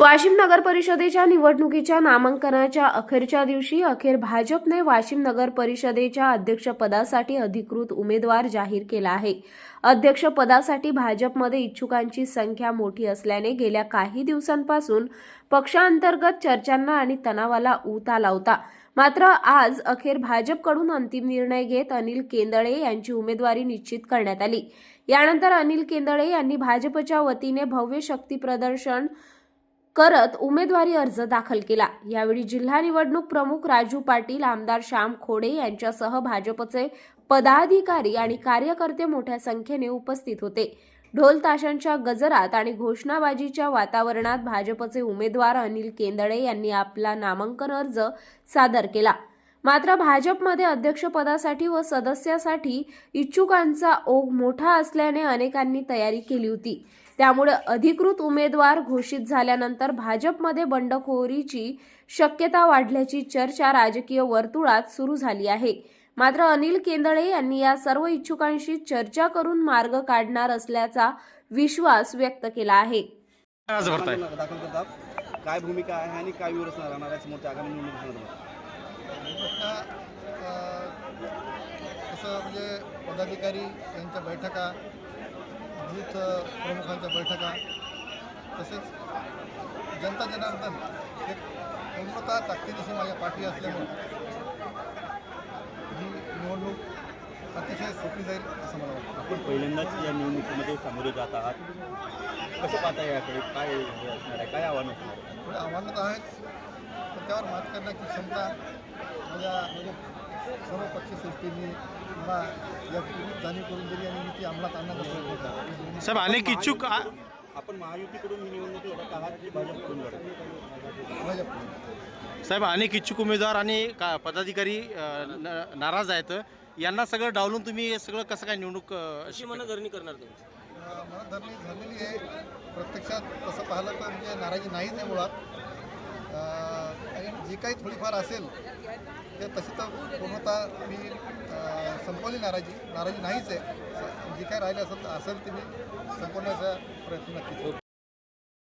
वाशिम नगर परिषदेच्या निवडणुकीच्या नामांकनाच्या अखेरच्या दिवशी अखेर भाजपने वाशिम नगर परिषदेच्या अध्यक्षपदासाठी अधिकृत उमेदवार जाहीर केला आहे. अध्यक्षपदासाठी भाजपमध्ये इच्छुकांची संख्या मोठी असल्याने गेल्या काही दिवसांपासून पक्षांतर्गत चर्चांना आणि तणावाला ऊत आला होता. मात्र आज अखेर भाजपकडून अंतिम निर्णय घेत अनिल केंदळे यांची उमेदवारी निश्चित करण्यात आली. यानंतर अनिल केंदळे यांनी भाजपच्या वतीने भव्य शक्ती प्रदर्शन करत उमेदवारी अर्ज दाखल केला. यावेळी जिल्हा निवडणूक प्रमुख राजू पाटील आमदार श्याम खोडे यांच्यासह भाजपचे पदाधिकारी आणि कार्यकर्ते मोठ्या संख्येने उपस्थित होते. ढोल ताशांच्या गजरात आणि घोषणाबाजीच्या वातावरणात भाजपचे उमेदवार अनिल केंदळे यांनी आपला नामांकन अर्ज सादर केला. मात्र भाजपमध्ये अध्यक्षपदासाठी व सदस्यासाठी इच्छुकांचा ओघ मोठा असल्याने अनेकांनी तयारी केली होती. त्यामुळे अधिकृत उमेदवार घोषित झाल्यानंतर भाजपमध्ये बंडखोरीची शक्यता वाढल्याची चर्चा राजकीय वर्तुळात सुरू झाली आहे. मात्र अनिल केंदळे यांनी या सर्व इच्छुकांशी चर्चा करून मार्ग काढणार असल्याचा विश्वास व्यक्त केला आहे. काय भूमिका आहे आणि काय व्यवस्था राहणार आहे समोरच्या आगामी निवडणुकीसंदर्भात कसं म्हणजे पदाधिकारी यांच्या बैठका बूथ प्रमुखांच्या बैठका तसेच जनता जनार्दन हे पूर्णतः ताकदीनिशी माझ्या पाठी असल्यामुळे ही निवडणूक अतिशय सोपी जाईल असं मला वाटतं. आपण पहिल्यांदाच या निवडणुकीमध्ये सामोरे जात आहात. कसं पाहता याकडे? काय हे असणार आहे? काय आव्हान असणार आहे? आव्हानं तर आहेच. पण त्यावर मात करण्याची क्षमता माझ्या म्हणजे सर्व पक्षश्रेष्ठींनी किंवा या पूर्वी जाणीव करून दिली आणि मी ती अंमलात आणण्याचा प्रयत्न केला साहेब अनेक इच्छुक आ- आपण महायुतीकडून ही निवडणूक लढत आहात की भाजपकडून लढत साहेब अनेक इच्छुक उमेदवार आणि का पदाधिकारी अ, न- नाराज आहेत. यांना सगळं डावलून तुम्ही हे सगळं कसं काय निवडणूक अ, अशी मनधरणी करणार तुम्ही? मनधरणी झालेली आहे. प्रत्यक्षात तसं पाहिलं तर म्हणजे नाराजी नाहीच आहे मुळात. आणि जी काही थोडीफार असेल ते तशी तर पूर्णतः मी संपवली नाराजी नाराजी नाहीच आहे जी काही राहिली असेल असेल ते मी संपवण्याचा प्रयत्न नक्कीच करू.